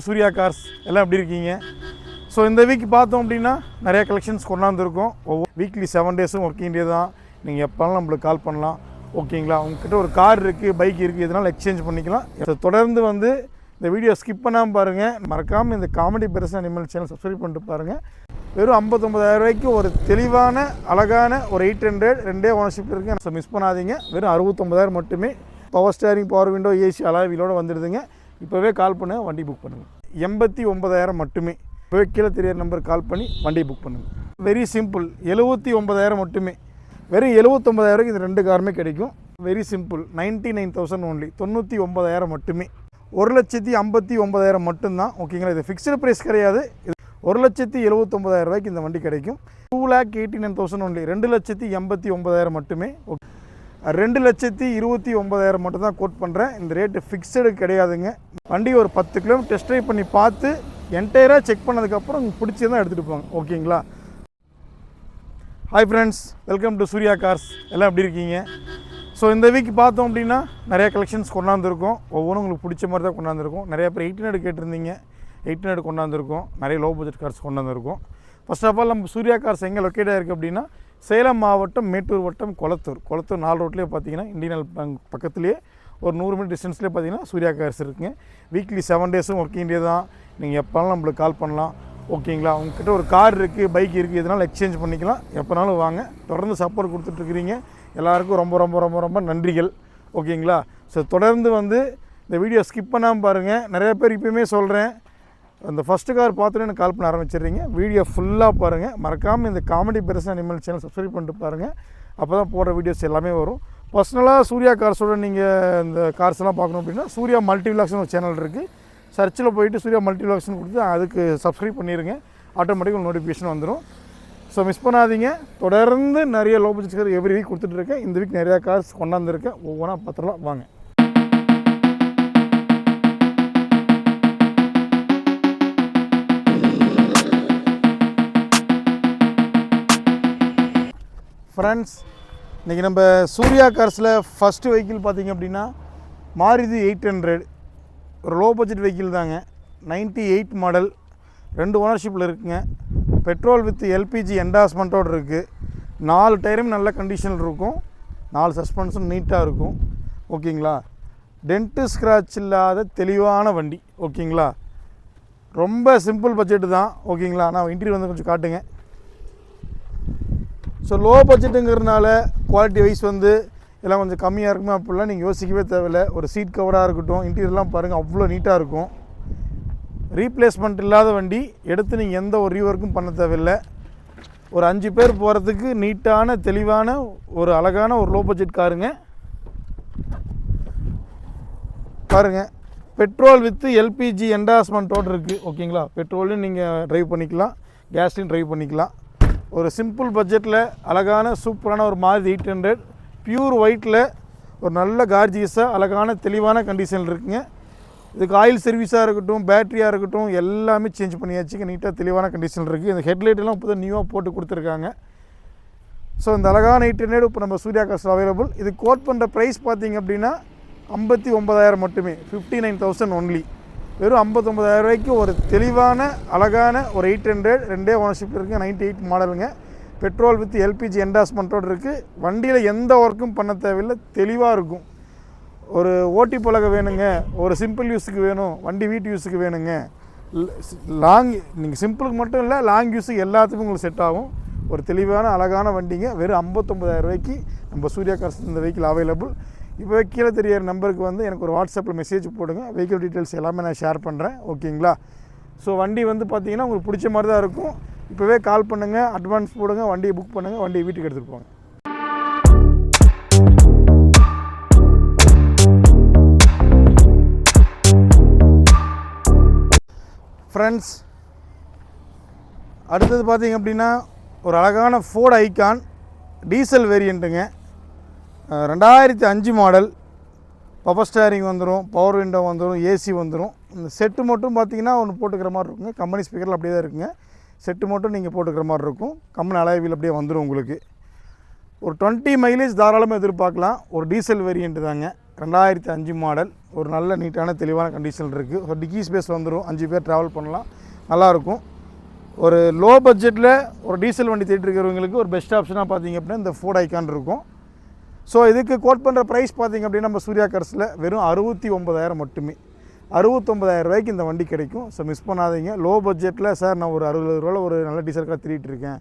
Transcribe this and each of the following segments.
Surya cars எல்லாம் எப்படி இருக்கீங்க? ஸோ இந்த வீக் பார்த்தோம் அப்படின்னா நிறைய கலெக்ஷன்ஸ் கொண்டாந்துருக்கோம். ஒவ்வொரு வீக்லி செவன் டேஸும் ஒர்க்கிங் டே தான். நீங்கள் எப்போனாலும் நம்மளுக்கு கால் பண்ணலாம். ஓகேங்களா உங்ககிட்ட ஒரு கார் இருக்குது பைக் இருக்குது இதனால் எக்ஸ்சேஞ்ச் பண்ணிக்கலாம். So, தொடர்ந்து வந்து இந்த வீடியோ ஸ்கிப் பண்ணாமல் பாருங்கள் மறக்காமல் இந்த காமெடி பெருசன் அனிமல் சேனல் சப்ஸ்கிரைப் பண்ணிட்டு பாருங்கள் வெறும் 59000 ரூபாய்க்கு ஒரு தெளிவான அழகான ஒரு எயிட் ஹண்ட்ரட் ரெண்டே ஓனர்ஷிப் இருக்குது ஸோ மிஸ் பண்ணாதீங்க. வெறும் அறுபத்தொம்பதாயிரம் மட்டுமே. Power steering power window AC அலாவிலோடு வந்துடுதுங்க. இப்போவே கால் பண்ண வண்டி புக் பண்ணுங்கள் எண்பத்தி ஒன்பதாயிரம் மட்டுமே. இப்போவே கீழே தெரியிற நம்பர் கால் பண்ணி வண்டியை புக் பண்ணுங்கள் வெரி சிம்பிள் எழுபத்தி ஒன்பதாயிரம் மட்டுமே. வெறும் எழுபத்தொம்பதாயிரம் இது ரெண்டு காருமே கிடைக்கும். Very simple ninety nine thousand only தொண்ணூற்றி ஒன்பதாயிரம் மட்டுமே. ஒரு லட்சத்தி ஐம்பத்தி ஒன்பதாயிரம் மட்டும்தான். ஓகேங்களா இது ஃபிக்ஸ்டு ப்ரைஸ் கிடையாது. இது ஒரு லட்சத்தி எழுபத்தொம்பதாயிரம் ரூபாய்க்கு இந்த வண்டி கிடைக்கும். Two lakh eighty nine thousand only ரெண்டு லட்சத்தி எண்பத்தி ஒன்பதாயிரம் மட்டுமே. ஓகே ரெண்டு லட்சத்தி இருபத்தி ஒம்பதாயிரம் மட்டும் தான் கோட் பண்ணுறேன் இந்த ரேட்டு ஃபிக்ஸடு கிடையாதுங்க. வண்டி ஒரு பத்து கிலோமீட்டர் டெஸ்ட் ட்ரைவ் பண்ணி பார்த்து என்டையராக செக் பண்ணதுக்கப்புறம் உங்களுக்கு பிடிச்சதான் எடுத்துகிட்டு போங்க ஓகேங்களா hi friends welcome to Surya cars எல்லாம் எப்படி இருக்கீங்க? ஸோ இந்த வீக் பார்த்தோம் அப்படின்னா நிறைய கலெக்ஷன்ஸ் கொண்டாந்துருக்கோம். ஒவ்வொன்றும் உங்களுக்கு பிடிச்ச மாதிரி தான் கொண்டாந்துருக்கோம். நிறைய பேர் எயிட்டின் ஹண்ட்ரட் கேட்டிருந்தீங்க. எயிட்டின் ஹண்ட்ரட் கொண்டாந்துருக்கோம். நிறைய லோ பட்ஜெட் கார்ஸ் கொண்டாந்துருக்கோம். ஃபஸ்ட் ஆஃப் ஆல் நம்ம சூர்யா கார்ஸ் எங்கே லொக்கேட் ஆகிருக்கு அப்படின்னா சேலம் மாவட்டம் மேட்டூர் வட்டம் கொளத்தூர். கொளத்தூர் நாலு ரோட்லேயே பார்த்தீங்கன்னா இந்தியன் பேங்க் பக்கத்துலேயே ஒரு நூறு மீட்டர் டிஸ்டன்ஸ்லேயே பார்த்தீங்கன்னா சூர்யா கார்ஸ் இருக்குங்க. வீக்லி செவன் டேஸும் ஒர்க்கிங் டே தான். நீங்கள் எப்போனாலும் நம்மளுக்கு கால் பண்ணலாம். ஓகேங்களா உங்ககிட்ட ஒரு கார் இருக்குது பைக் இருக்குது இதனால் எக்ஸ்சேஞ்ச் பண்ணிக்கலாம். எப்போனாலும் வாங்க. தொடர்ந்து சப்போர்ட் கொடுத்துட்ருக்கிறீங்க எல்லாருக்கும் ரொம்ப ரொம்ப ரொம்ப ரொம்ப நன்றிகள். ஓகேங்களா ஸோ தொடர்ந்து வந்து இந்த வீடியோ ஸ்கிப் பண்ணாமல் பாருங்கள் நிறைய பேர் இப்போயுமே சொல்கிறேன் அந்த ஃபஸ்ட்டு கார் பார்த்துட்டு எனக்கு கால் பண்ண ஆரம்பிச்சிடுறீங்க. வீடியோ ஃபுல்லாக பாருங்கள் மறக்காமல் இந்த காமெடி பெருசன் அனிமல் சேனல் சப்ஸ்கிரைப் பண்ணிட்டு பாருங்கள் அப்போ தான் போடுற வீடியோஸ் எல்லாமே வரும். பர்சனலாக சூர்யா கார்ஸோட நீங்கள் இந்த கார்ஸ் எல்லாம் பார்க்கணும் அப்படின்னா சூர்யா மல்டிவிலாக்ஸ்னு ஒரு சேனல் இருக்குது சர்ச்சில் போயிட்டு சூர்யா மல்டிவிலாக்ஸ்னு கொடுத்து அதுக்கு சப்ஸ்கிரைப் பண்ணிடுங்க ஆட்டோமேட்டிக்காக நோட்டிஃபிகேஷன் வந்துடும் ஸோ மிஸ் பண்ணாதீங்க. தொடர்ந்து நிறைய லோ பட்ஜெட் எவ்ரி வீக் கொடுத்துட்ருக்கேன் இந்த வீக் நிறையா கார்ஸ் கொண்டாந்துருக்கேன். ஒவ்வொன்றா பத்திரலாம் வாங்க. ஃப்ரெண்ட்ஸ் இன்றைக்கி நம்ம சூர்யா கார்ஸில் ஃபஸ்ட்டு வெஹிக்கிள் பார்த்தீங்க அப்படின்னா மாருதி எயிட் ஹண்ட்ரட். ஒரு லோ பட்ஜெட் வெஹிக்கிள் தாங்க. 98 எயிட் மாடல் ரெண்டு ஓனர்ஷிப்பில் இருக்குங்க. பெட்ரோல் வித் எல்பிஜி என்டாஸ்மெண்ட்டோடு இருக்குது நாலு டயரும் நல்ல கண்டிஷனில் இருக்கும். நாலு சஸ்பென்ஸும் நீட்டாக இருக்கும். ஓகேங்களா? டென்ட்டு ஸ்க்ராட்ச் இல்லாத தெளிவான வண்டி. ஓகேங்களா? ரொம்ப சிம்பிள் பட்ஜெட்டு தான். ஓகேங்களா? நான் இன்டீரியர் வந்து கொஞ்சம் காட்டுங்க. ஸோ லோ பட்ஜெட்டுங்கிறதுனால குவாலிட்டி வைஸ் வந்து எல்லாம் கொஞ்சம் கம்மியாக இருக்குமே அப்படிலாம் நீங்கள் யோசிக்கவே தேவையில்லை. ஒரு சீட் கவராக இருக்கட்டும் இன்டீரியர்லாம் பாருங்கள் அவ்வளோ நீட்டாக இருக்கும். ரீப்ளேஸ்மெண்ட் இல்லாத வண்டி எடுத்து நீங்கள் எந்த ஒரு ரீஒர்க்கும் பண்ண தேவையில்லை. ஒரு அஞ்சு பேர் போகிறதுக்கு நீட்டான தெளிவான ஒரு அழகான ஒரு லோ பட்ஜெட் காருங்க. பாருங்கள் பெட்ரோல் வித்து எல்பிஜி என்டாஸ்மெண்ட்டோடு இருக்குது ஓகேங்களா பெட்ரோலையும் நீங்கள் ட்ரைவ் பண்ணிக்கலாம் கேஸ்லையும் ட்ரைவ் பண்ணிக்கலாம். ஒரு சிம்பிள் பட்ஜெட்டில் அழகான சூப்பரான ஒரு மாதிரி எயிட் ஹண்ட்ரட் பியூர் ஒயிட்டில் ஒரு நல்ல கார்ஜியஸாக அழகான தெளிவான கண்டிஷனில் இருக்குங்க. இதுக்கு ஆயில் சர்வீஸாக இருக்கட்டும் பேட்டரியாக இருக்கட்டும் எல்லாமே சேஞ்ச் பண்ணியாச்சுங்க. நீட்டாக தெளிவான கண்டிஷனில் இருக்குது இந்த ஹெட்லைட்டெல்லாம் இப்போ தான் நியூவாக போட்டு கொடுத்துருக்காங்க. ஸோ இந்த அழகான எயிட் ஹண்ட்ரட் இப்போ நம்ம சூர்யா காஸ்ட் அவைலபிள் இது கோட் பண்ணுற ப்ரைஸ் பார்த்தீங்க அப்படின்னா ஐம்பத்தி ஒம்பதாயிரம் மட்டுமே. ஃபிஃப்டி நைன் தௌசண்ட் ஒன்லி வெறும் ஐம்பத்தொம்பதாயிரம் ரூபாய்க்கு ஒரு தெளிவான அழகான ஒரு எயிட் ஹண்ட்ரட் ரெண்டே ஓனர்ஷிப் இருக்குது நைன்ட்டி எயிட் மாடலுங்க பெட்ரோல் வித் எல்பிஜி என்டாஸ்மெண்ட்டோடு இருக்குது வண்டியில் எந்த ஒர்க்கும் பண்ண தேவையில்லை தெளிவாக இருக்கும். ஒரு ஓட்டி பழக வேணுங்க ஒரு சிம்பிள் யூஸுக்கு வேணும் வண்டி வீட்டு யூஸுக்கு வேணுங்க. லாங் நீங்கள் சிம்பிளுக்கு மட்டும் இல்லை லாங் யூஸுக்கு எல்லாத்துக்கும் உங்களுக்கு செட் ஆகும். ஒரு தெளிவான அழகான வண்டிங்க வெறும் 59000 ரூபாய்க்கு நம்ம சூர்யா கார்ஸ் இந்த வெஹிக்கிள் அவைலபிள் இப்போ கீழே தெரியிற நம்பருக்கு வந்து எனக்கு ஒரு வாட்ஸ்அப்பில் மெசேஜ் போடுங்க. வெஹிக்கிள் டீட்டெயில்ஸ் எல்லாமே நான் ஷேர் பண்ணுறேன் ஓகேங்களா ஸோ வண்டி வந்து பார்த்தீங்கன்னா உங்களுக்கு பிடிச்ச மாதிரி தான் இருக்கும். இப்போவே கால் பண்ணுங்கள் அட்வான்ஸ் போடுங்க வண்டியை புக் பண்ணுங்கள் வண்டியை வீட்டுக்கு எடுத்துகிட்டு போங்க. ஃப்ரெண்ட்ஸ் அடுத்தது பார்த்தீங்க அப்படின்னா ஒரு அழகான ஃபோர்டு ஐக்கான் டீசல் வேரியண்ட்டுங்க ரெண்டாயிரத்தி அஞ்சு மாடல் பவர் ஸ்டேரிங் வந்துடும் பவர் விண்டோ வந்துடும் ஏசி வந்துடும் இந்த செட்டு மட்டும் பார்த்தீங்கன்னா ஒன்று போட்டுக்கிற மாதிரி இருக்குங்க. கம்பெனி ஸ்பீக்கரில் அப்படியே தான் இருக்குங்க. செட்டு மட்டும் நீங்கள் போட்டுக்கிற மாதிரி இருக்கும். கம்பெனி அலைவியில் அப்படியே வந்துடும் உங்களுக்கு. ஒரு டுவெண்ட்டி மைலேஜ் தாராளமாக எதிர்பார்க்கலாம். ஒரு டீசல் வேரியண்ட்டு தாங்க. ரெண்டாயிரத்தி அஞ்சு மாடல் ஒரு நல்ல நீட்டான தெளிவான கண்டிஷன் இருக்குது ஒரு டிக்கி ஸ்பேஸ் வந்துடும் அஞ்சு பேர் ட்ராவல் பண்ணலாம். நல்லாயிருக்கும் ஒரு லோ பட்ஜெட்டில் ஒரு டீசல் வண்டி தேடிட்டு இருக்கிறவங்களுக்கு ஒரு பெஸ்ட் ஆப்ஷனாக பார்த்தீங்க அப்படின்னா இந்த ஃபோர்ட் ஐக்கான் இருக்கும். ஸோ இதுக்கு கோட் பண்ணுற ப்ரைஸ் பார்த்தீங்க அப்படின்னா நம்ம சூர்யா கர்ஸில் வெறும் அறுபத்தி ஒம்பதாயிரம் மட்டுமே. அறுபத்தொம்பதாயிரம் ரூபாய்க்கு இந்த வண்டி கிடைக்கும். ஸோ மிஸ் பண்ணாதீங்க. லோ பட்ஜெட்டில் சார் நான் ஒரு அறுபது ரூபாவில் ஒரு நல்ல டீசல் கார் திருட்டு இருக்கேன்.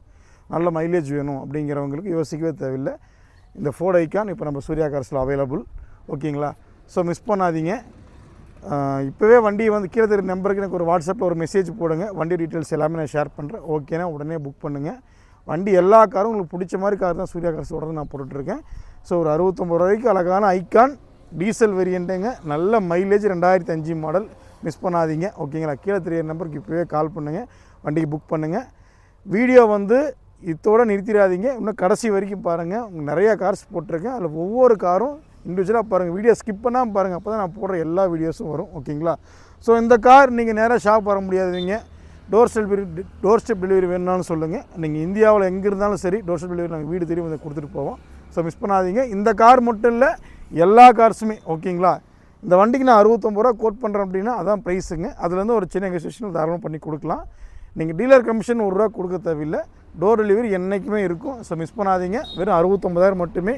நல்ல மைலேஜ் வேணும் அப்படிங்கிறவங்களுக்கு யோசிக்கவே தேவையில்லை. இந்த ஃபோர்ட் ஐக்கான் இப்போ நம்ம சூர்யா கார்ஸில் அவைலபிள் ஓகேங்களா? ஸோ மிஸ் பண்ணாதீங்க. இப்போவே வண்டி வந்து கீழே தெரிய நம்பருக்கு எனக்கு ஒரு வாட்ஸ்அப்பில் ஒரு மெசேஜ் போடுங்க. வண்டி டீட்டெயில்ஸ் எல்லாமே நான் ஷேர் பண்ணுறேன் ஓகேனா உடனே புக் பண்ணுங்கள் வண்டி எல்லா காரும் உங்களுக்கு பிடிச்ச மாதிரி கார் தான் சூர்யா கார்ஸ் உடனே நான் போட்டுட்ருக்கேன் ஸோ ஒரு அறுபத்தொம்பது ரூபாய்க்கு அழகான ஐக்கான் டீசல் வேரியண்ட்டுங்க நல்ல மைலேஜ் ரெண்டாயிரத்தி அஞ்சு மாடல் மிஸ் பண்ணாதீங்க. ஓகேங்களா கீழே தெரிய நம்பருக்கு இப்போவே கால் பண்ணுங்கள் வண்டிக்கு புக் பண்ணுங்கள் வீடியோ வந்து இதோட நிறுத்திடாதீங்க. இன்னும் கடைசி வரைக்கும் பாருங்கள் உங்களுக்கு நிறையா கார்ஸ் போட்டிருக்கேன். அதில் ஒவ்வொரு காரும் இண்டிவிஜுவலாக பாருங்கள் வீடியோ ஸ்கிப் பண்ணாமல் பாருங்கள் அப்போ தான் நான் போடுற எல்லா வீடியோஸும் வரும். ஓகேங்களா ஸோ இந்த கார் நீங்கள் நேராக ஷாப் வர முடியாதுங்க door step delivery door step delivery வேணும்னாலும் சொல்லுங்கள் நீங்கள் இந்தியாவில் எங்கே இருந்தாலும் சரி டோர் ஸ்டெப் டெலிவரி நாங்கள் வீடு தெரியும் வந்து கொடுத்துட்டு போவோம். ஸோ மிஸ் பண்ணாதீங்க. இந்த கார் மட்டும் இல்லை எல்லா கார்ஸுமே ஓகேங்களா? இந்த வண்டிக்கு நான் அறுபத்தொம்பது ரூபா கோட் பண்ணுறேன் அப்படின்னா அதான் ப்ரைஸுங்க அதுலேருந்து ஒரு சின்ன நெகோசியேஷன் தாராளமாக பண்ணி கொடுக்கலாம். நீங்கள் டீலர் கமிஷன் ஒரு ரூபா கொடுக்க தேவையில்லை. டோர் டெலிவரி என்றைக்குமே இருக்கும். ஸோ மிஸ் பண்ணாதீங்க. வெறும் அறுபத்தொம்பதாயிரம் மட்டுமே.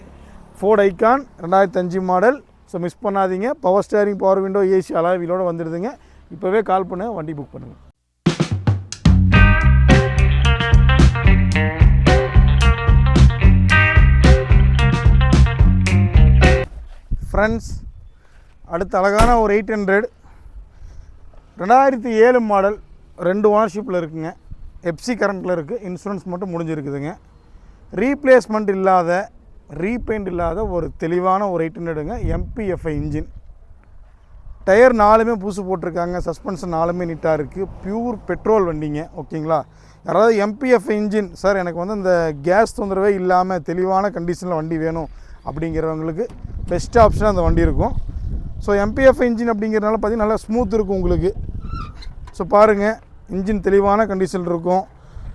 ஃபோர்ட் ஐக்கான் ரெண்டாயிரத்தி அஞ்சு மாடல் ஸோ மிஸ் பண்ணாதீங்க. Power steering power window AC அலாவிலோடு வந்துடுதுங்க. இப்போவே கால் பண்ணுங்கள் வண்டி புக் பண்ணுங்கள் ஃப்ரெண்ட்ஸ் அடுத்த அழகான ஒரு எயிட் ஹண்ட்ரட். ரெண்டாயிரத்தி ஏழு மாடல் ரெண்டு ஓனர்ஷிப்பில் இருக்குங்க. எப்சி கரண்ட்டில் இருக்குது இன்சூரன்ஸ் மட்டும் முடிஞ்சிருக்குதுங்க. ரீப்ளேஸ்மெண்ட் இல்லாத ரீபெயிண்ட் இல்லாத ஒரு தெளிவான ஒரு எயிட் ஹண்ட்ரடுங்க. எம்பிஎஃப்ஐ இன்ஜின் டயர் நாலுமே புதுசு போட்டிருக்காங்க. சஸ்பென்ஷன் நாலுமே நீட்டாக இருக்குது பியூர் பெட்ரோல் வண்டிங்க. ஓகேங்களா யாராவது எம்பிஎஃப் இன்ஜின் சார் எனக்கு வந்து இந்த கேஸ் தொந்தரவே இல்லாமல் தெளிவான கண்டிஷனில் வண்டி வேணும். அப்படிங்கிறவங்களுக்கு பெஸ்ட் ஆப்ஷனாக அந்த வண்டி இருக்கும். ஸோ எம்பிஎஃப் இன்ஜின் அப்படிங்கிறனால பார்த்தீங்கன்னா நல்லா ஸ்மூத் இருக்கும் உங்களுக்கு. ஸோ பாருங்கள் இன்ஜின் தெளிவான கண்டிஷன் இருக்கும்.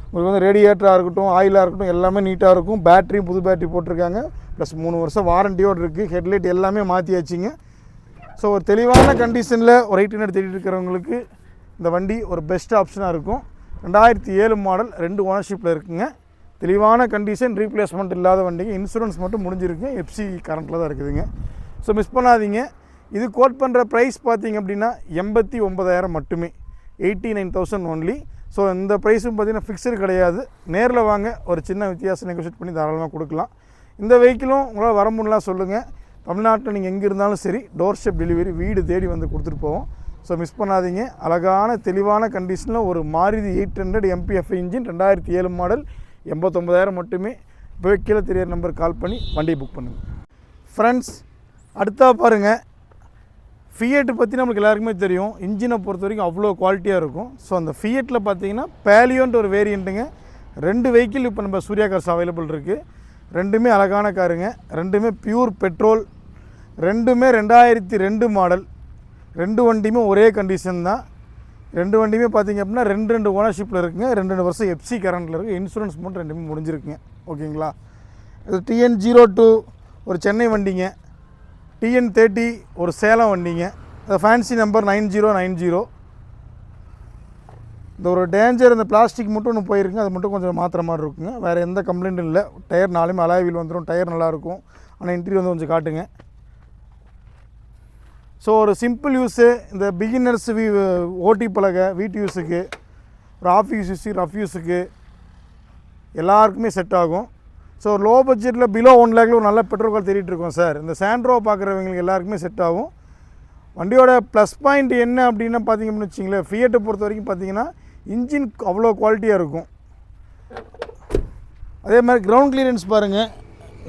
உங்களுக்கு வந்து ரேடியேட்டராக இருக்கட்டும் ஆயிலாக இருக்கட்டும் எல்லாமே நீட்டாக இருக்கும். பேட்ரியும் புது பேட்ரி போட்டிருக்காங்க. ப்ளஸ் மூணு வருஷம் வாரண்டியோடு இருக்குது ஹெட்லைட் எல்லாமே மாற்றியாச்சுங்க ஸோ ஒரு தெளிவான கண்டிஷனில் ஒரு எயிட் ஹண்ட்ரட் தேடிட்டு இருக்கிறவங்களுக்கு இந்த வண்டி ஒரு பெஸ்ட் ஆப்ஷனாக இருக்கும். ரெண்டாயிரத்தி ஏழு மாடல் ரெண்டு ஓனர்ஷிப்பில் இருக்குங்க. தெளிவான கண்டிஷன் ரீப்ளேஸ்மெண்ட் இல்லாத வண்டிங்க. இன்சூரன்ஸ் மட்டும் முடிஞ்சிருக்கு எஃப்சி கரண்ட்டில் தான் இருக்குதுங்க. ஸோ மிஸ் பண்ணாதீங்க. இது கோட் பண்ணுற ப்ரைஸ் பார்த்தீங்க அப்படின்னா எண்பத்தி ஒம்பதாயிரம் மட்டுமே. Eighty nine thousand only so இந்த ப்ரைஸும் பார்த்தீங்கன்னா ஃபிக்ஸடு கிடையாது. நேரில் வாங்க. ஒரு சின்ன வித்தியாசம் நெகோஷியேட் பண்ணி தாராளமாக கொடுக்கலாம். இந்த வெஹிக்கிளும் உங்களால் வர முடியலாம் சொல்லுங்கள் தமிழ்நாட்டில் நீங்கள் எங்கே இருந்தாலும் சரி டோர் ஸ்டெப் டெலிவரி வீடு தேடி வந்து கொடுத்துட்டு போவோம். ஸோ மிஸ் பண்ணாதீங்க. அழகான தெளிவான கண்டிஷனில் ஒரு Maruti eight hundred MPF engine ரெண்டாயிரத்தி ஏழு மாடல் எண்பத்தொம்பதாயிரம் மட்டுமே இப்போ கீழே தெரியற நம்பர் கால் பண்ணி வண்டியை புக் பண்ணுங்கள் ஃப்ரெண்ட்ஸ் அடுத்தா பாருங்கள் ஃபியட் பற்றி நம்மளுக்கு எல்லாருக்குமே தெரியும். இன்ஜினை பொறுத்த வரைக்கும் அவ்வளோ குவாலிட்டியாக இருக்கும். ஸோ அந்த ஃபியட்டில் பார்த்தீங்கன்னா பேலியோன்ற ஒரு வேரியண்ட்டுங்க ரெண்டு வெஹிக்கிள் இப்போ நம்ம சூர்யா கார்ஸ் அவைலபிள் இருக்குது ரெண்டுமே அழகான காருங்க ரெண்டுமே பியூர் பெட்ரோல் ரெண்டுமே ரெண்டாயிரத்தி ரெண்டு மாடல் ரெண்டு வண்டியுமே ஒரே கண்டிஷன் தான். ரெண்டு வண்டியுமே பார்த்தீங்க அப்படின்னா ரெண்டு ரெண்டு ஓனர்ஷிப்பில் இருக்குங்க. ரெண்டு ரெண்டு வருஷம் எஃப்சி கரண்டில் இருக்குது இன்சூரன்ஸ் மட்டும் ரெண்டுமே முடிஞ்சிருக்குங்க. ஓகேங்களா? இது டிஎன் ஜீரோ டூ ஒரு சென்னை வண்டிங்க. டிஎன் தேர்ட்டி ஒரு சேலம் வண்டிங்க. அது fancy number nine zero nine zero இந்த ஒரு டேஞ்சர் இந்த பிளாஸ்டிக் மட்டும் ஒன்று போயிருக்குங்க. அது மட்டும் கொஞ்சம் மாற்றுற மாதிரி இருக்குங்க. வேறு எந்த கம்ப்ளைண்ட்டும் இல்லை. டயர் நாலுமே அலாய் வீல் வந்துடும் டயர் நல்லாயிருக்கும் ஆனால் இன்டீரியர் வந்து கொஞ்சம் காட்டுங்க. ஸோ ஒரு சிம்பிள் யூஸு இந்த பிகினர்ஸ் வி ஓட்டி பழக வீட்டு யூஸுக்கு ஒரு ஆஃபீஸ் யூஸு ரஃப் யூஸுக்கு எல்லாருக்குமே செட் ஆகும். ஸோ லோ பட்ஜெட்டில் பிலோ ஒன் லேக்கில் ஒரு நல்ல பெட்ரோல் கார் தேடிட்டு இருக்கோம் சார் இந்த சாண்ட்ரோ பார்க்குறவங்களுக்கு எல்லாருக்குமே செட் ஆகும். வண்டியோட ப்ளஸ் பாயிண்ட் என்ன அப்படின்னு பார்த்தீங்க அப்படின்னு வச்சிங்களேன் ஃபியட்டை பொறுத்த வரைக்கும் பார்த்தீங்கன்னா இன்ஜின் அவ்வளோ குவாலிட்டியாக இருக்கும். அதே மாதிரி கிரவுண்ட் கிளியரன்ஸ் பாருங்கள்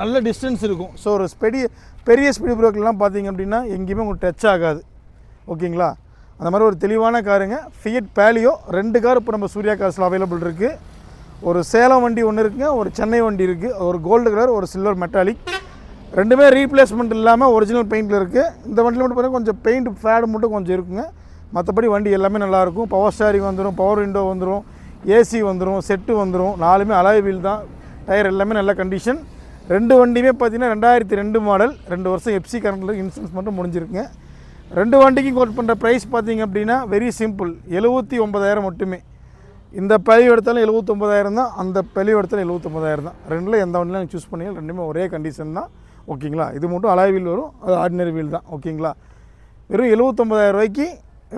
நல்ல டிஸ்டன்ஸ் இருக்கும். ஸோ ஒரு ஸ்பெடி பெரிய ஸ்பீடு பிரேக்கர்லாம் பார்த்தீங்க அப்படின்னா எங்கேயுமே உங்களுக்கு டச் ஆகாது. ஓகேங்களா? அந்த மாதிரி ஒரு தெளிவான காருங்க ஃபியட் பேலியோ ரெண்டு கார் இப்போ நம்ம சூர்யா கார்ஸில் அவைலபிள் இருக்குது ஒரு சேலம் வண்டி ஒன்று இருக்குங்க ஒரு சென்னை வண்டி இருக்குது ஒரு கோல்டு கலர் ஒரு சில்வர் மெட்டாலிக் ரெண்டுமே ரீப்ளேஸ்மெண்ட் இல்லாமல் ஒரிஜினல் பெயிண்டில் இருக்குது இந்த வண்டியில் மட்டும் பார்த்தீங்கன்னா கொஞ்சம் பெயிண்ட் ஃபேடு மட்டும் கொஞ்சம் இருக்குங்க. மற்றபடி வண்டி எல்லாமே நல்லாயிருக்கும் பவர் ஸ்டாரிங் வந்துடும் பவர் விண்டோ வந்துடும் ஏசி வந்துடும் செட்டு வந்துடும் நாலுமே அலாய் வீல் தான். டயர் எல்லாமே நல்ல கண்டிஷன் ரெண்டு வண்டியுமே பார்த்தீங்கன்னா ரெண்டாயிரத்தி ரெண்டு மாடல் ரெண்டு வருஷம் எஃப்சி கரண்டில் இன்சூரன்ஸ் மட்டும் முடிஞ்சிருக்குங்க. ரெண்டு வண்டிக்கும் கோட் பண்ணுற ப்ரைஸ் பார்த்தீங்க அப்படின்னா வெரி சிம்பிள் எழுபத்தி ஒன்பதாயிரம் மட்டுமே. இந்த பழிவு எடுத்தாலும் எழுபத்தொம்பதாயிரம் தான் அந்த பழிவு எடுத்தாலும் எழுபத்தொம்பதாயிரம் தான். ரெண்டில் எந்த வண்டியில் நீங்கள் சூஸ் பண்ணீங்க ரெண்டுமே ஒரே கண்டிஷன் தான். ஓகேங்களா இது மட்டும் அலாய் வீல் வரும் அது ஆர்டினரி வீல் தான். ஓகேங்களா வெறும் எழுபத்தொம்பதாயிரம் ரூபாய்க்கு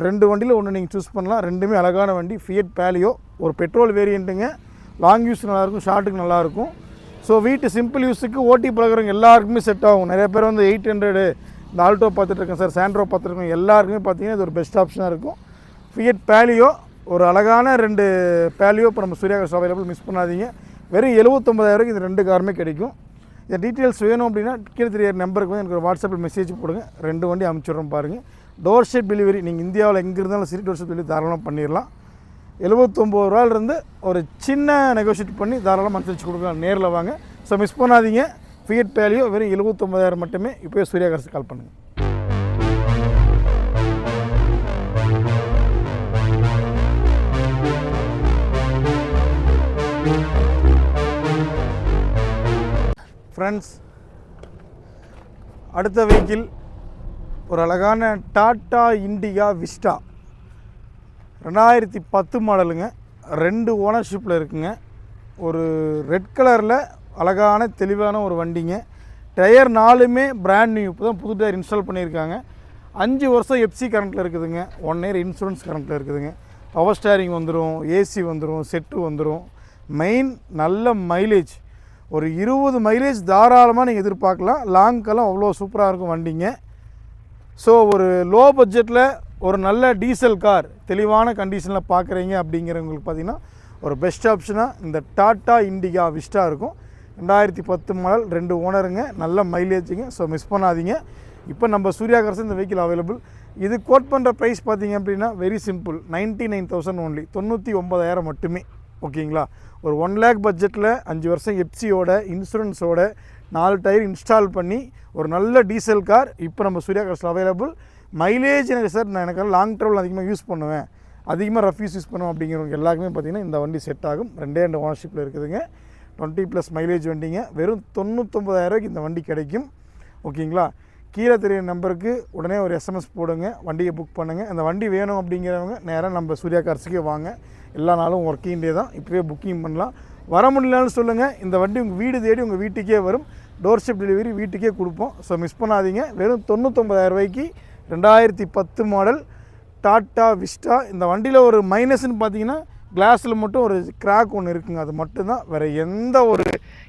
ரெண்டு வண்டியில் ஒன்று நீங்கள் சூஸ் பண்ணலாம். ரெண்டுமே அழகான வண்டி ஃபியட் பேலியோ ஒரு பெட்ரோல் வேரியண்ட்டுங்க லாங் யூஸ் நல்லாயிருக்கும் ஷார்ட்டுக்கு நல்லாயிருக்கும். ஸோ வீட்டு சிம்பிள் யூஸுக்கு ஓட்டி பழகுறவங்க எல்லாருக்குமே செட் ஆகும். நிறைய பேர் வந்து எயிட் ஹண்ட்ரடு இந்த ஆல்டோ பார்த்துட்ருக்கேன் சார் சாண்ட்ரோ பார்த்துருக்கோம் எல்லாருக்குமே பார்த்தீங்கன்னா இது ஒரு பெஸ்ட் ஆப்ஷனாக இருக்கும். ஃபியட் பேலியோ ஒரு அழகான ரெண்டு பேலியோ இப்போ நம்ம சூர்யா அவைலபிள் மிஸ் பண்ணாதீங்க. வெறும் எழுபத்தொம்பதாயிரம் இந்த ரெண்டு காருமே கிடைக்கும். இந்த டீட்டெயில்ஸ் வேணும் அப்படின்னா கீழே தெரியற நம்பருக்கு வந்து எனக்கு ஒரு வாட்ஸ்அப்பில் மெசேஜ் போடுங்க. ரெண்டு வண்டி அமுச்சுடுறோம் பாருங்கள் டோர் ஸ்டெப் டெலிவரி நீங்கள் இந்தியாவில் எங்கே இருந்தாலும் சரி டோர் ஸ்டெப் டெலிவரி தாராளமாக பண்ணிடலாம் எழுபத்தொம்போது ரூபாயிலிருந்து ஒரு சின்ன நெகோஷியேட் பண்ணி தாராளமாக அனுசரித்து கொடுக்கலாம். நேரில் வாங்க. ஸோ மிஸ் பண்ணாதீங்க. ஃபியட் பேலியோ வெறும் எழுபத்தொம்பதாயிரம் மட்டுமே. இப்போயே சூர்யா கால் பண்ணுங்கள் ஃப்ரெண்ட்ஸ் அடுத்த வெஹிக்கிள் ஒரு அழகான டாட்டா இண்டிகா விஸ்டா ரெண்டாயிரத்தி பத்து மாடலுங்க. ரெண்டு ஓனர்ஷிப்பில் இருக்குங்க. ஒரு ரெட் கலரில் அழகான தெளிவான ஒரு வண்டிங்க. டயர் நாலுமே பிராண்ட் நியூ இப்போ தான் புது டயர் இன்ஸ்டால் பண்ணியிருக்காங்க. அஞ்சு வருஷம் எஃப்சி கரண்ட்டில் இருக்குதுங்க. ஒன் இயர் இன்சூரன்ஸ் கரண்ட்டில் இருக்குதுங்க. பவர் ஸ்டேரிங் வந்துடும் ஏசி வந்துடும் செட்டு வந்துடும் மெயின் நல்ல மைலேஜ் ஒரு இருபது மைலேஜ் தாராளமாக நீங்கள் எதிர்பார்க்கலாம். லாங்க்கெல்லாம் அவ்வளோ சூப்பராக இருக்கும் வண்டிங்க. ஸோ ஒரு லோ பட்ஜெட்டில் ஒரு நல்ல டீசல் கார் தெளிவான கண்டிஷனில் பார்க்குறீங்க அப்படிங்கிறவங்களுக்கு பார்த்தீங்கன்னா ஒரு பெஸ்ட் ஆப்ஷனாக இந்த டாட்டா இண்டிகா விஸ்டா இருக்கும். ரெண்டாயிரத்தி பத்து மாடல் ரெண்டு ஓனருங்க நல்ல மைலேஜுங்க ஸோ மிஸ் பண்ணாதீங்க. இப்போ நம்ம சூர்யா கரசு இந்த வெஹிக்கிள் அவைலபிள் இது கோட் பண்ணுற ப்ரைஸ் பார்த்தீங்க அப்படின்னா very simple ninety nine thousand only தொண்ணூற்றி ஒம்பதாயிரம் மட்டுமே ஓகேங்களா? ஒரு ஒன் லேக் பட்ஜெட்டில் அஞ்சு வருஷம் எப்சியோட இன்சூரன்ஸோட நாலு டயர் இன்ஸ்டால் பண்ணி ஒரு நல்ல டீசல் கார் இப்போ நம்ம சூர்யா கரஸில் அவைலபிள் மைலேஜ் எனக்கு சார் நான் எனக்கு லாங் ட்ராவல் அதிகமாக யூஸ் பண்ணுவேன். அதிகமாக ரஃப்யூஸ் யூஸ் பண்ணுவேன் அப்படிங்கிறவங்க எல்லாருக்குமே பார்த்தீங்கன்னா இந்த வண்டி செட் ஆகும். ரெண்டே ரெண்டு ஓனர்ஷிப்பில் இருக்குதுங்க. டுவெண்ட்டி ப்ளஸ் மைலேஜ் வண்டிங்க. வெறும் தொண்ணூத்தொம்பதாயிரரூவாய்க்கு இந்த வண்டி கிடைக்கும். ஓகேங்களா கீழே தெரிய நம்பருக்கு உடனே ஒரு எஸ்எம்எஸ் போடுங்க. வண்டியை புக் பண்ணுங்கள் அந்த வண்டி வேணும் அப்படிங்கிறவங்க நேராக நம்ம சூர்யா கார்ஸுக்கே வாங்க. எல்லா நாளும் ஒர்க்கிங் டே தான். இப்போவே புக்கிங் பண்ணலாம். வர முடியலன்னு சொல்லுங்கள் இந்த வண்டி உங்கள் வீடு தேடி உங்கள் வீட்டுக்கே வரும். டோர் ஸ்டெப் டெலிவரி வீட்டுக்கே கொடுப்போம். ஸோ மிஸ் பண்ணாதீங்க. வெறும் தொண்ணூத்தொம்பதாயிரம் ரூபாய்க்கு ரெண்டாயிரத்தி பத்து மாடல் டாட்டா விஸ்டா இந்த வண்டியில் ஒரு மைனஸ்ன்னு பார்த்தீங்கன்னா கிளாஸில் மட்டும் ஒரு கிராக் ஒன்று இருக்குங்க. அது மட்டும்தான். வேறு எந்த ஒரு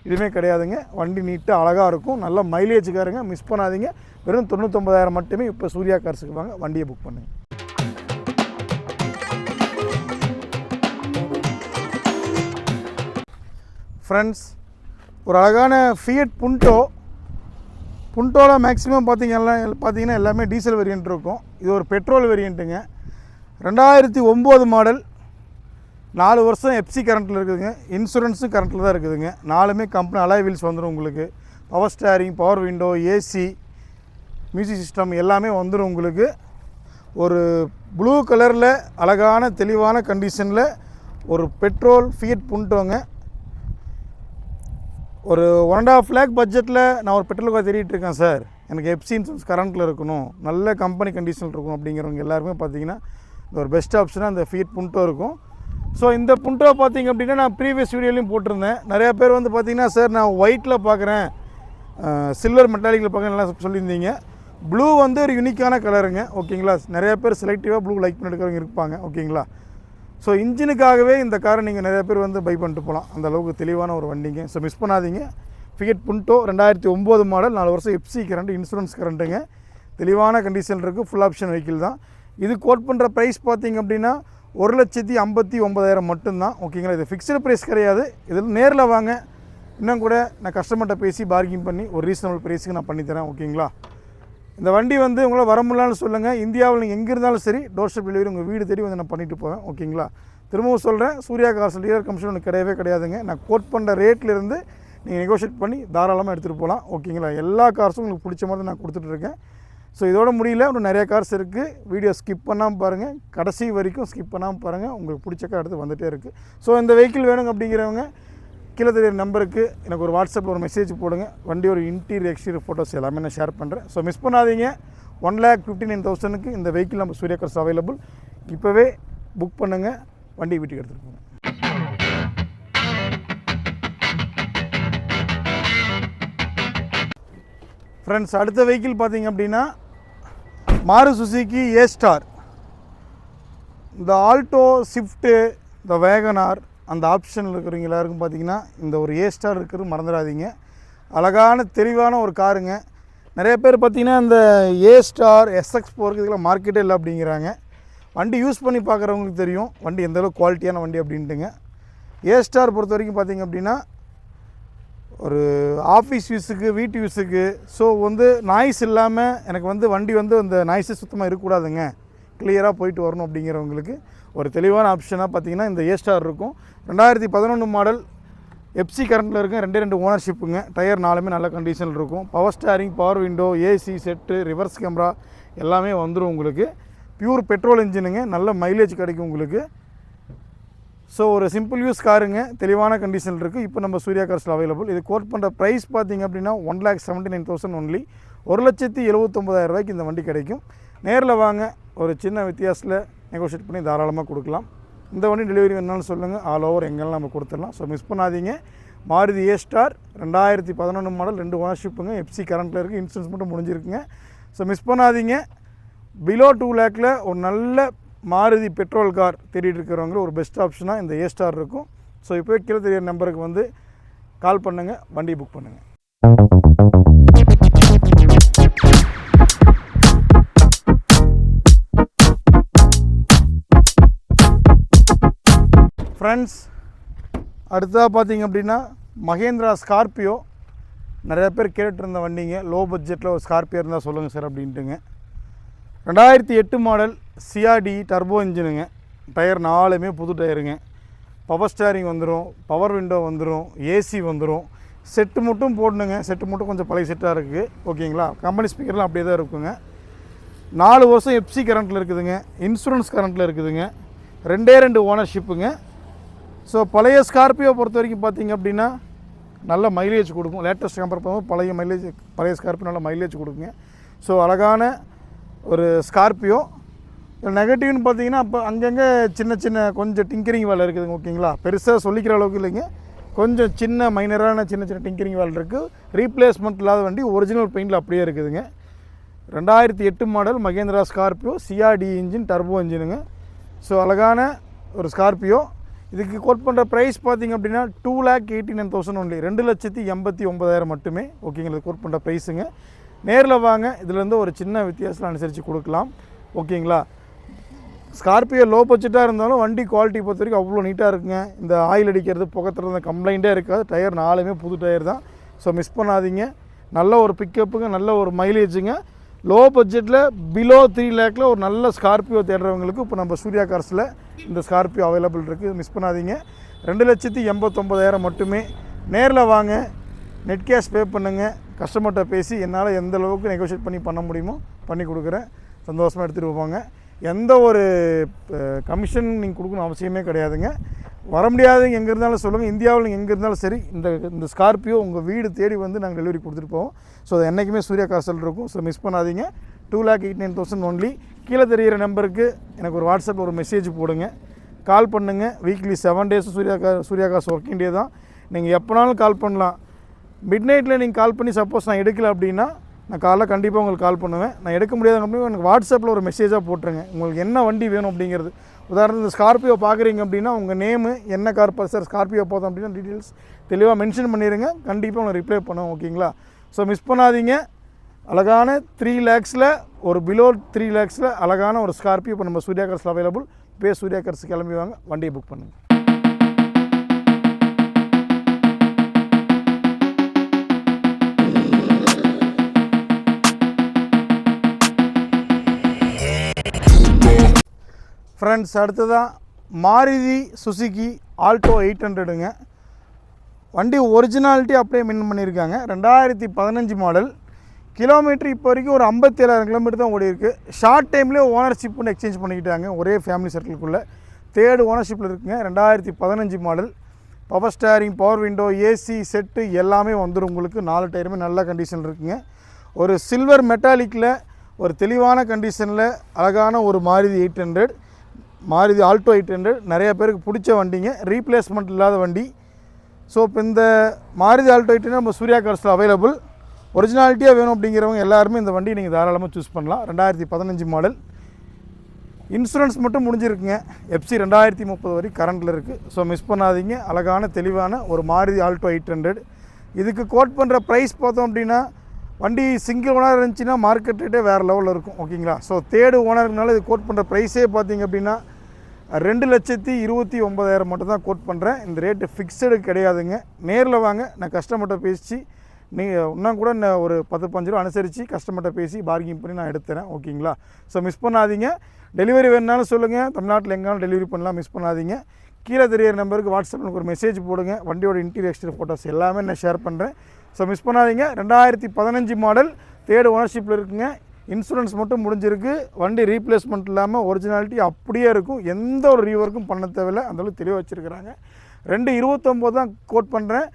இதுவுமே கிடையாதுங்க. வண்டி நீட்டாக அழகாக இருக்கும். நல்ல மைலேஜுக்காருங்க மிஸ் பண்ணாதீங்க. வெறும் தொண்ணூத்தொம்பதாயிரம் மட்டுமே இப்போ சூர்யா கார்ஸுக்கு வாங்க. வண்டியை புக் பண்ணுங்கள் ஃப்ரெண்ட்ஸ் ஒரு அழகான ஃபியட் புண்டோ புண்டோவில் மேக்ஸிமம் பார்த்தீங்கன்னா பார்த்தீங்கன்னா எல்லாமே டீசல் வேரியண்ட் இருக்கும். இது ஒரு பெட்ரோல் வேரியண்ட்டுங்க ரெண்டாயிரத்தி ஒம்பது மாடல் நாலு வருஷம் எஃப்சி கரண்ட்டில் இருக்குதுங்க. இன்சூரன்ஸும் கரண்ட்டில் தான் இருக்குதுங்க. நாலுமே கம்பெனி அலாய் வீல்ஸ் வந்துடும் உங்களுக்கு. Power steering power window AC music system எல்லாமே வந்துடும் உங்களுக்கு. ஒரு ப்ளூ கலரில் அழகான தெளிவான கண்டிஷனில் ஒரு பெட்ரோல் ஃபியட் புண்டோங்க. ஒரு ஒன் அண்ட் ஆஃப் லேக் பட்ஜெட்டில் நான் ஒரு பெட்ரோல் கார் தேடிட்டு இருக்கேன் சார் எனக்கு எப்சி இன்சூரன்ஸ் கரண்ட்டில் இருக்கணும். நல்ல கம்பெனி கண்டிஷனில் இருக்கும் அப்படிங்கிறவங்க எல்லாருமே பார்த்தீங்கன்னா இந்த ஒரு பெஸ்ட் ஆப்ஷனாக இந்த ஃபீட் புண்டோ இருக்கும். ஸோ இந்த புண்டோ பார்த்தீங்க அப்படின்னா நான் ப்ரீவியஸ் வீடியோலையும் போட்டிருந்தேன். நிறையா பேர் வந்து பார்த்தீங்கன்னா சார் நான் ஒயிட்டில் பார்க்குறேன் சில்வர் மெட்டாலிக்கில் பார்க்குறேன் எல்லாம் சொல்லியிருந்தீங்க. ப்ளூ வந்து ஒரு யூனிக்கான கலருங்க ஓகேங்களா நிறைய பேர் செலக்டிவாக ப்ளூ லைக் பண்ணி எடுக்கிறவங்க இருப்பாங்க ஓகேங்களா ஸோ இன்ஜினுக்காகவே இந்த காரை நீங்கள் நிறைய பேர் வந்து பை பண்ணிட்டு போகலாம். அந்த அளவுக்கு தெளிவான ஒரு வண்டிங்க. ஸோ மிஸ் பண்ணாதீங்க. ஃபியட் புண்டோ ரெண்டாயிரத்தி ஒம்பது மாடல் நாலு வருஷம் எஃப்சி கரண்ட் இன்சூரன்ஸ் கரண்ட்டுங்க தெளிவான கண்டிஷன் இருக்குது ஃபுல் ஆப்ஷன் வெஹிக்கிள் தான். இது கோட் பண்ணுற ப்ரைஸ் பார்த்தீங்க அப்படின்னா ஒரு லட்சத்தி ஐம்பத்தி ஒம்பதாயிரம் மட்டும்தான். ஓகேங்களா இது ஃபிக்ஸ்டு ப்ரைஸ் கிடையாது. இதில் நேரில் வாங்க. இன்னும் கூட நான் கஸ்டமர்கிட்ட பேசி பார்கிங் பண்ணி ஒரு ரீசனபிள் ப்ரைஸுக்கு நான் பண்ணித்தரேன். ஓகேங்களா இந்த வண்டி வந்து உங்களால் வர முடியலன்னு சொல்லுங்கள் இந்தியாவில் நீங்கள் எங்கே இருந்தாலும் சரி டோர் ஸ்டெப் டெலிவரி உங்கள் வீடு தேடி வந்து நான் பண்ணிட்டு போவேன். ஓகேங்களா? திரும்பவும் சொல்கிறேன் சூர்யா காசு டீலர் கமிஷன் ஒன்று கிடையவே கிடையாதுங்க. நான் கோட் பண்ணுற ரேட்லேருந்து நீங்கள் நெகோஷியேட் பண்ணி தாராளமாக எடுத்துகிட்டு போகலாம். ஓகேங்களா? எல்லா கார்ஸும் உங்களுக்கு பிடிச்ச மாதிரி நான் கொடுத்துட்ருக்கேன் ஸோ இதோட முடியல. இன்னும் நிறைய கார்ஸ் இருக்குது வீடியோ ஸ்கிப் பண்ணாமல் பாருங்கள் கடைசி வரைக்கும் ஸ்கிப் பண்ணாமல் பாருங்கள் உங்களுக்கு பிடிச்ச கார் எடுத்து வந்துகிட்டே இருக்குது ஸோ இந்த வெஹிக்கிள் வேணுங்க அப்படிங்கிறவங்க கீழே தெரியுற நம்பருக்கு எனக்கு ஒரு வாட்ஸ்அப்பில் ஒரு மெசேஜ் போடுங்க. வண்டியோட இன்டீரியர் எக்ஸ்டீரியர் ஃபோட்டோஸ் எல்லாமே நான் ஷேர் பண்ணுறேன் ஸோ மிஸ் பண்ணாதீங்க. ஒன் லேக் ஃபிஃப்டி நைன் தௌசண்ட்க்கு இந்த வெஹிக்கிள் நம்ம சூர்யா கார்ஸ் அவைலபிள் இப்போவே புக் பண்ணுங்கள் வண்டி வீட்டுக்கு எடுத்துகிட்டு போங்க. ஃப்ரெண்ட்ஸ் அடுத்த வெஹிக்கிள் பார்த்தீங்க அப்படின்னா மாறு சுசுகி ஏ ஸ்டார் இந்த ஆல்டோ ஸ்விஃப்ட்டு இந்த வேகனார் அந்த ஆப்ஷனில் இருக்கிறவங்க எல்லாருக்கும் பார்த்தீங்கன்னா இந்த ஒரு ஏ ஸ்டார் இருக்கிறது மறந்துடாதீங்க. அழகான தெளிவான ஒரு காருங்க. நிறைய பேர் பார்த்தீங்கன்னா இந்த ஏ ஸ்டார் எஸ்எக்ஸ் போகிறதுக்கு இதெல்லாம் மார்க்கெட்டே இல்லை அப்படிங்கிறாங்க. வண்டி யூஸ் பண்ணி பார்க்குறவங்களுக்கு தெரியும். வண்டி எந்த குவாலிட்டியான வண்டி அப்படின்ட்டுங்க. ஏ ஸ்டார் பொறுத்த வரைக்கும் பார்த்தீங்க அப்படின்னா ஒரு ஆஃபீஸ் யூஸுக்கு வீட்டு யூஸுக்கு ஸோ வந்து நாய்ஸ் இல்லாமல் எனக்கு வந்து வண்டி வந்து அந்த நாய்ஸு சுத்தமாக இருக்கக்கூடாதுங்க. கிளியராக போயிட்டு வரணும் அப்படிங்கிறவங்களுக்கு ஒரு தெளிவான ஆப்ஷனாக பார்த்தீங்கன்னா இந்த ஏ ஸ்டார் இருக்கும். ரெண்டாயிரத்தி பதினொன்று மாடல் எப்சி கரண்ட்டில் இருக்கும் ரெண்டே ரெண்டு ஓனர்ஷிப்புங்க டயர் நாலுமே நல்ல கண்டிஷனில் இருக்கும். Power steering power window AC set reverse camera எல்லாமே வந்துடும் உங்களுக்கு. பியூர் பெட்ரோல் இன்ஜினுங்க நல்ல மைலேஜ் கிடைக்கும் உங்களுக்கு. ஸோ ஒரு சிம்பிள் யூஸ் காருங்க தெளிவான கண்டிஷன் இருக்குது இப்போ நம்ம சூர்யா கார்ஸில் அவைலபிள் இது கோட் பண்ணுற ப்ரைஸ் பார்த்தீங்க அப்படின்னா one lakh seventy nine thousand only ஒரு லட்சத்தி எழுபத்தொம்பதாயிரம் ரூபாய்க்கு இந்த வண்டி கிடைக்கும். நேரில் வாங்க. ஒரு சின்ன வித்தியாசத்தில் நெகோஷியேட் பண்ணி தாராளமாக கொடுக்கலாம். இந்த வண்டி டெலிவரி வேணாலும் சொல்லுங்கள் ஆல் ஓவர் எங்கெல்லாம் நம்ம கொடுத்துடலாம். ஸோ மிஸ் பண்ணாதீங்க. மாருதி ஏ ஸ்டார் ரெண்டாயிரத்தி பதினொன்று மாடல் ரெண்டு ஓனர்ஷிப்புங்க எஃப்சி கரண்ட்டில் இருக்குது இன்சூரன்ஸ் மட்டும் முடிஞ்சிருக்குங்க. ஸோ மிஸ் பண்ணாதீங்க. பிலோ டூ லேக்கில் ஒரு நல்ல மாருதி பெட்ரோல் கார் தேடிட்டு இருக்கிறவங்க ஒரு பெஸ்ட் ஆப்ஷனாக இந்த ஏ ஸ்டார் இருக்கும். ஸோ இப்போ கீழே தெரியிற நம்பருக்கு வந்து கால் பண்ணுங்கள் வண்டி புக் பண்ணுங்கள் ஃப்ரெண்ட்ஸ் அடுத்ததாக பார்த்தீங்க அப்படின்னா மகேந்திரா ஸ்கார்பியோ நிறைய பேர் கேட்டுருந்த வண்டிங்க. லோ பட்ஜெட்டில் ஒரு ஸ்கார்பியோ இருந்தால் சொல்லுங்கள் சார் அப்படின்ட்டுங்க. ரெண்டாயிரத்தி எட்டு மாடல் சிஆர்டி டர்போ இன்ஜினுங்க டயர் நாலுமே புது டயருங்க பவர் ஸ்டேரிங் வந்துடும் பவர் விண்டோ வந்துடும் ஏசி வந்துடும் செட்டு மட்டும் போடணுங்க. செட்டு மட்டும் கொஞ்சம் பழைய செட்டாக இருக்குது ஓகேங்களா கம்பெனி ஸ்பீக்கர்லாம் அப்படியே தான் இருக்குங்க. நாலு வருஷம் எஃப்சி கரண்ட்டில் இருக்குதுங்க. இன்சூரன்ஸ் கரண்ட்டில் இருக்குதுங்க. ரெண்டே ரெண்டு ஓனர்ஷிப்புங்க ஸோ பழைய ஸ்கார்பியோ பொறுத்த வரைக்கும் பார்த்தீங்க அப்படின்னா நல்ல மைலேஜ் கொடுக்கும். லேட்டஸ்ட் கம்பேர் பண்ணும்போது பழைய மைலேஜ் பழைய ஸ்கார்பியோ நல்ல மைலேஜ் கொடுக்குங்க. ஸோ அழகான ஒரு ஸ்கார்பியோ நெகட்டிவ்னு பார்த்தீங்கன்னா அப்போ அங்கங்கே சின்ன சின்ன கொஞ்சம் டிங்கரிங் வேலை இருக்குதுங்க ஓகேங்களா பெருசாக சொல்லிக்கிற அளவுக்கு இல்லைங்க. கொஞ்சம் சின்ன மைனரான சின்ன சின்ன டிங்கரிங் வேலை இருக்குது ரீப்ளேஸ்மெண்ட் இல்லாத வண்டி ஒரிஜினல் பெயிண்டில் அப்படியே இருக்குதுங்க. ரெண்டாயிரத்தி எட்டு model Mahindra Scorpio CRDI engine turbo இன்ஜினுங்க so அழகான ஒரு ஸ்கார்பியோ இதுக்கு கோட் பண்ணுற ப்ரைஸ் பார்த்தீங்க அப்படின்னா two lakh eighty nine thousand only ரெண்டு லட்சத்தி எண்பத்தி ஒம்பதாயிரம் மட்டுமே. ஓகேங்களா இது கோட் பண்ணுற ப்ரைஸுங்க நேரில் வாங்க இதுலேருந்து ஒரு சின்ன வித்தியாசம் அனுசரித்து கொடுக்கலாம். ஓகேங்களா ஸ்கார்பியோ லோ பட்ஜெட்டாக இருந்தாலும் வண்டி குவாலிட்டி பொறுத்த வரைக்கும் அவ்வளோ நீட்டாக இருக்குங்க. இந்த ஆயில் அடிக்கிறது புகத்துறது கம்ப்ளைண்ட்டே இருக்காது. டயர் நாலுமே புது டயர் தான். ஸோ மிஸ் பண்ணாதீங்க. நல்ல ஒரு பிக்கப்புங்க நல்ல ஒரு மைலேஜுங்க லோ பட்ஜெட்டில் பிலோ த்ரீ லேக்கில் ஒரு நல்ல ஸ்கார்பியோ தேடுறவங்களுக்கு இப்போ நம்ம சூர்யா கார்ஸில் இந்த ஸ்கார்பியோ அவைலபிள் இருக்குது மிஸ் பண்ணாதீங்க. ரெண்டு லட்சத்தி எண்பத்தொம்பதாயிரம் மட்டுமே. நேரில் வாங்க. நெட் கேஷ் பே பண்ணுங்கள் கஸ்டமர்கிட்ட பேசி என்னால் எந்த அளவுக்கு நெகோஷியேட் பண்ணி பண்ண முடியுமோ பண்ணி கொடுக்குறேன். சந்தோஷமாக எடுத்துகிட்டு போவாங்க எந்த ஒரு கமிஷன் நீங்கள் கொடுக்கணும் அவசியமே கிடையாதுங்க. வர முடியாதவங்க எங்கே இருந்தாலும் சொல்லுங்கள் இந்தியாவில் எங்கே இருந்தாலும் சரி இந்த இந்த ஸ்கார்பியோ உங்கள் வீடு தேடி வந்து நாங்கள் டெலிவரி கொடுத்துட்டு போவோம். ஸோ அது என்றைக்குமே சூர்யா காசல் இருக்கும். ஸோ மிஸ் பண்ணாதீங்க. Two lakh eight nine thousand only கீழே தெரிகிற நம்பருக்கு எனக்கு ஒரு வாட்ஸ்அப்பில் ஒரு மெசேஜ் போடுங்க. கால் பண்ணுங்கள் வீக்லி செவன் டேஸ் சூர்யா கா சூர்யா காசு ஒர்க்கிங் டே தான். நீங்கள் எப்போனாலும் கால் பண்ணலாம். மிட் நைட்டில் நீங்கள் கால் பண்ணி சப்போஸ் நான் எடுக்கல அப்படின்னா நான் காலைல கண்டிப்பாக உங்களுக்கு கால் பண்ணுவேன். நான் எடுக்க முடியாத அப்படின்னா எனக்கு வாட்ஸ்அப்பில் ஒரு மெசேஜாக போட்டுருங்க. உங்களுக்கு என்ன வண்டி வேணும் அப்படிங்கிறது. உதாரணத்துக்கு ஸ்கார்பியோ பார்க்குறீங்க அப்படின்னா உங்கள் நேமு என்ன கார் சார் ஸ்கார்பியோ போதும் அப்படின்னா டீட்டெயில்ஸ் தெளிவாக மென்ஷன் பண்ணிடுங்க கண்டிப்பாக உங்களை ரிப்ளை பண்ணுவோம் ஓகேங்களா ஸோ மிஸ் பண்ணாதீங்க. அழகான த்ரீ லேக்ஸில் ஒரு பிலோ த்ரீ லேக்ஸில் அழகான ஒரு ஸ்கார்பியோ இப்போ நம்ம சூர்யா கார்ஸில் அவைலபிள் பே சூர்யா கார்ஸ் கிளம்பி வாங்க. வண்டியை புக் பண்ணுங்கள் ஃப்ரெண்ட்ஸ் அடுத்ததான் மாருதி சுசுகி ஆல்டோ எயிட் ஹண்ட்ரடுங்க. வண்டி ஒரிஜினாலிட்டி அப்படியே மின் பண்ணியிருக்காங்க. ரெண்டாயிரத்தி பதினஞ்சு மாடல். கிலோமீட்டர் இப்போ வரைக்கும் ஒரு ஐம்பத்தேழாயிரம் கிலோமீட்டர் தான் ஓடி இருக்குது ஷார்ட் டைம்லேயே ஓனர்ஷிப் ஒன்று எக்ஸ்சேஞ்ச் பண்ணிக்கிட்டாங்க. ஒரே ஃபேமிலி சர்க்கிள்குள்ளே தேர்டு ஓனர்ஷிப்பில் இருக்குங்க. ரெண்டாயிரத்தி பதினஞ்சு model. Power steering power window AC set எல்லாமே வந்துடும் உங்களுக்கு. நாலு டயருமே நல்ல கண்டிஷன் இருக்குங்க. ஒரு சில்வர் மெட்டாலிக்கில் ஒரு தெளிவான கண்டிஷனில் அழகான ஒரு Maruti eight hundred. Maruti Alto eight hundred. நிறைய பேருக்கு பிடிச்ச வண்டிங்க. ரீப்ளேஸ்மெண்ட் இல்லாத வண்டி. ஸோ இப்போ இந்த மாருதி ஆல்டோ எயிட் நம்ம சூர்யா கார்ஸில் அவைலபிள் ஒரிஜினாலிட்டியாக வேணும் அப்படிங்கிறவங்க எல்லாருமே இந்த வண்டி நீங்கள் தாராளமாக சூஸ் பண்ணலாம். ரெண்டாயிரத்தி பதினஞ்சு மாடல் இன்சூரன்ஸ் மட்டும் முடிஞ்சிருக்குங்க. எஃப்சி ரெண்டாயிரத்தி முப்பது வரை கரண்டில் இருக்குது ஸோ மிஸ் பண்ணாதீங்க. அழகான தெளிவான ஒரு மாருதி ஆல்டோ எயிட் ஹண்ட்ரட். இதுக்கு கோட் பண்ணுற ப்ரைஸ் பார்த்தோம் அப்படின்னா வண்டி சிங்கிள் ஓனர் இருந்துச்சுன்னா மார்க்கெட் ரேட்டே வேறு லெவலில் இருக்கும். ஓகேங்களா ஸோ தேர்டு ஓனருக்குனால இது கோட் பண்ணுற ப்ரைஸே பார்த்தீங்க அப்படின்னா ரெண்டு லட்சத்தி இருபத்தி ஒம்பதாயிரம் மட்டும் தான் கோட் பண்ணுறேன் இந்த ரேட்டு ஃபிக்ஸடு கிடையாதுங்க. நேரில் வாங்க. நான் கஸ்டமர்கிட்ட பேசி நீங்கள் இன்னும் கூட நான் ஒரு பத்து பஞ்சு ரூபா அனுசரித்து கஸ்டமர்கிட்ட பேசி பார்கிங் பண்ணி நான் எடுத்துறேன். ஓகேங்களா ஸோ மிஸ் பண்ணாதீங்க. டெலிவரி வேணுனாலும் சொல்லுங்கள் தமிழ்நாட்டில் எங்கேனாலும் டெலிவரி பண்ணலாம். மிஸ் பண்ணாதீங்க. கீழே தெரியிற நம்பருக்கு வாட்ஸ்அப்பில் எனக்கு ஒரு மெசேஜ் போடுங்க. வண்டியோட இன்டீரியர் எக்ஸ்டீரியர் ஃபோட்டோஸ் எல்லாமே நான் ஷேர் பண்ணுறேன் ஸோ மிஸ் பண்ணாதீங்க. ரெண்டாயிரத்தி பதினஞ்சு மாடல் தேர்டு ஓனர்ஷிப்பில் இருக்குங்க. இன்சூரன்ஸ் மட்டும் முடிஞ்சிருக்கு. வண்டி ரீப்ளேஸ்மெண்ட் இல்லாமல் ஒரிஜினாலிட்டி அப்படியே இருக்கும். எந்த ஒரு ரீவர்க்கும் பண்ண தேவையில்லை. அந்தளவுக்கு தெளிவாக வச்சுருக்கிறாங்க. ரெண்டு இருபத்தொம்போது தான் கோட் பண்ணுறேன்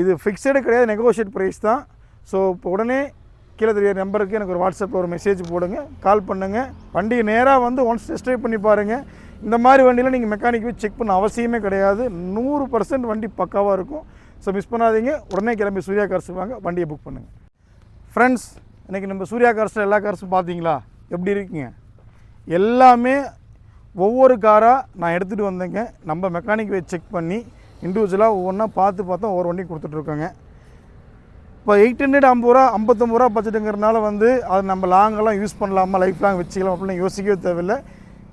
இது ஃபிக்ஸடு கிடையாது. நெகோஷியேட் ப்ரைஸ் தான். ஸோ இப்போ உடனே கீழே தெரிய நம்பருக்கு எனக்கு ஒரு வாட்ஸ்அப்பில் ஒரு மெசேஜ் போடுங்க. கால் பண்ணுங்கள் வண்டியை நேராக வந்து ஒன்ஸ் டெஸ்ட் ட்ரைவ் பண்ணி பாருங்கள் இந்த மாதிரி வண்டியில் நீங்கள் மெக்கானிக் போய் செக் பண்ண அவசியமே கிடையாது. நூறு பர்சன்ட் வண்டி பக்காவாக இருக்கும். ஸோ மிஸ் பண்ணாதீங்க. உடனே கிளம்பி சூர்யா கார்ஸ் வாங்க வண்டியை புக் பண்ணுங்கள் ஃப்ரெண்ட்ஸ் இன்றைக்கி நம்ம சூர்யா கார்ஸில் எல்லா கார்ஸும் பார்த்தீங்களா? எப்படி இருக்குங்க? எல்லாமே ஒவ்வொரு காராக நான் எடுத்துகிட்டு வந்தேங்க. நம்ம மெக்கானிக் போய் செக் பண்ணி இண்டிவிஜுவலாக ஒவ்வொன்றா பார்த்து பார்த்தா ஒவ்வொரு வண்டி கொடுத்துட்ருக்கோங்க இப்போ எயிட் ஹண்ட்ரட் ஐம்பது ரூபா ஐம்பத்தொம்பது ரூபா பட்ஜெட்டுங்கிறனால வந்து அதை நம்ம லாங்கெல்லாம் யூஸ் பண்ணலாமா லைஃப் லாங் வச்சுக்கலாம் அப்படின்னு யோசிக்கவே தேவையில்லை.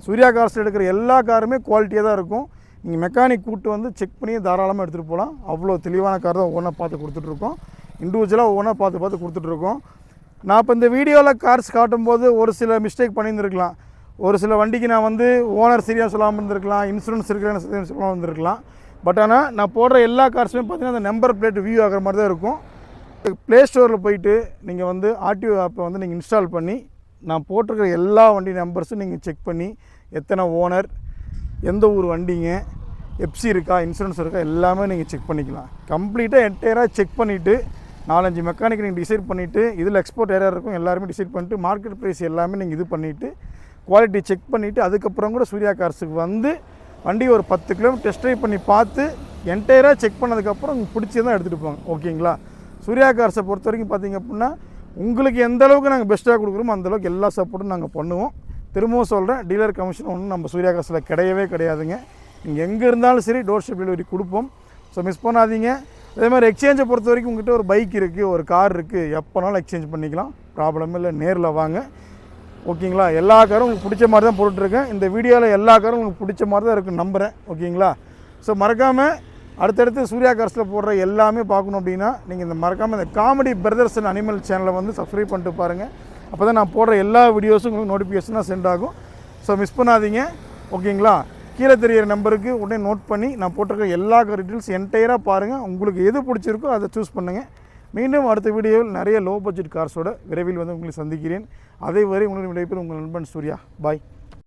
சூர்யா கார்ஸில் எடுக்கிற எல்லா காருமே குவாலிட்டியாக தான் இருக்கும். நீங்கள் மெக்கானிக் கூட்டு வந்து செக் பண்ணி தாராளமாக எடுத்துகிட்டு போகலாம். அவ்வளோ தெளிவான கார் தான் ஒவ்வொன்றா பார்த்து கொடுத்துட்ருக்கோம் இண்டிவிஜுவலாக ஒவ்வொன்றா பார்த்து பார்த்து கொடுத்துட்ருக்கோம் நான் இப்போ இந்த வீடியோவில் கார்ஸ் காட்டும்போது ஒரு சில மிஸ்டேக் பண்ணியிருந்துருக்கலாம். ஒரு சில வண்டிக்கு நான் வந்து ஓனர் சரியாக சொல்லாமல் இருந்திருக்கலாம் இன்சூரன்ஸ் இருக்கிறேன்னு சொல்லாமல் இருந்திருக்கலாம். பட் ஆனால் நான் போடுற எல்லா கார்ஸுமே பார்த்தீங்கன்னா அந்த நம்பர் பிளேட் வியூ ஆகிற மாதிரி தான் இருக்கும். ப்ளே ஸ்டோரில் போயிட்டு நீங்கள் வந்து ஆர்டிஓ ஆப்பை வந்து நீங்கள் இன்ஸ்டால் பண்ணி நான் போட்டிருக்கிற எல்லா வண்டி நம்பர்ஸும் நீங்கள் செக் பண்ணி எத்தனை ஓனர் எந்த ஊர் வண்டிங்க எப்சி இருக்கா இன்சூரன்ஸ் இருக்கா எல்லாமே நீங்கள் செக் பண்ணிக்கலாம். கம்ப்ளீட்டாக என்டையராக செக் பண்ணிவிட்டு நாலஞ்சு மெக்கானிக் நீங்கள் டிசைட் பண்ணிவிட்டு இதில் எக்ஸ்போர்ட் ஏரியா இருக்கும் எல்லாருமே டிசைட் பண்ணிட்டு மார்க்கெட் ப்ரைஸ் எல்லாமே நீங்கள் இது பண்ணிவிட்டு குவாலிட்டி செக் பண்ணிவிட்டு அதுக்கப்புறம் கூட சூர்யா கார்ஸுக்கு வந்து வண்டி ஒரு பத்து கிலோமீட்டர் டெஸ்ட் ட்ரைவ் பண்ணி பார்த்து என்டையராக செக் பண்ணதுக்கப்புறம் உங்களுக்கு பிடிச்சதான் எடுத்துகிட்டு போங்க. ஓகேங்களா சூர்யா கார்ஸை பொறுத்த வரைக்கும் பார்த்தீங்க அப்படின்னா உங்களுக்கு எந்த அளவுக்கு நாங்கள் பெஸ்ட்டாக கொடுக்குறோமோ அந்த அளவுக்கு எல்லா சப்போர்ட்டும் நாங்கள் பண்ணுவோம். திரும்பவும் சொல்கிறேன் டீலர் கமிஷன் ஒன்றும் நம்ம சூர்யா காசில் கிடையவே கிடையாதுங்க. நீங்கள் எங்கே இருந்தாலும் சரி டோர் ஸ்டெப் டெலிவரி கொடுப்போம். ஸோ மிஸ் பண்ணாதீங்க. அதே மாதிரி எக்ஸ்சேஞ்சை பொறுத்த வரைக்கும் உங்கள்கிட்ட ஒரு பைக் இருக்குது ஒரு கார் இருக்குது எப்போனாலும் எக்ஸ்சேஞ்ச் பண்ணிக்கலாம். ப்ராப்ளம் இல்லை நேரில் வாங்க. ஓகேங்களா எல்லா காரும் உங்களுக்கு பிடிச்ச மாதிரி தான் போட்டுட்ருக்கேன். இந்த வீடியோவில் எல்லா காரும் உங்களுக்கு பிடிச்ச மாதிரி தான் இருக்கும் நம்புகிறேன் ஓகேங்களா ஸோ மறக்காமல் அடுத்தடுத்து சூர்யா கார்ஸில் போடுற எல்லாமே பார்க்கணும் அப்படின்னா நீங்கள் இந்த மறக்காமல் இந்த காமெடி பிரதர்ஸ் அண்ட் அனிமல் சேனலை வந்து சப்ஸ்கிரைப் பண்ணிட்டு பாருங்கள் அப்போ தான் நான் போடுற எல்லா வீடியோஸும் உங்களுக்கு நோட்டிஃபிகேஷனாக சென்ட் ஆகும். ஸோ மிஸ் பண்ணாதீங்க. ஓகேங்களா கீழே தெரியிற நம்பருக்கு உடனே நோட் பண்ணி நான் போட்டிருக்க எல்லா டீட்டெயில்ஸ் என்டையராக பாருங்கள் உங்களுக்கு எது பிடிச்சிருக்கோ அதை சூஸ் பண்ணுங்கள் மீண்டும் அடுத்த வீடியோவில் நிறைய லோ பட்ஜெட் கார்ஸோட விரைவில் வந்து உங்களை சந்திக்கிறேன். அதே வரை உங்களுடைய விடைபெறும் உங்கள் நண்பன் சூர்யா. பாய்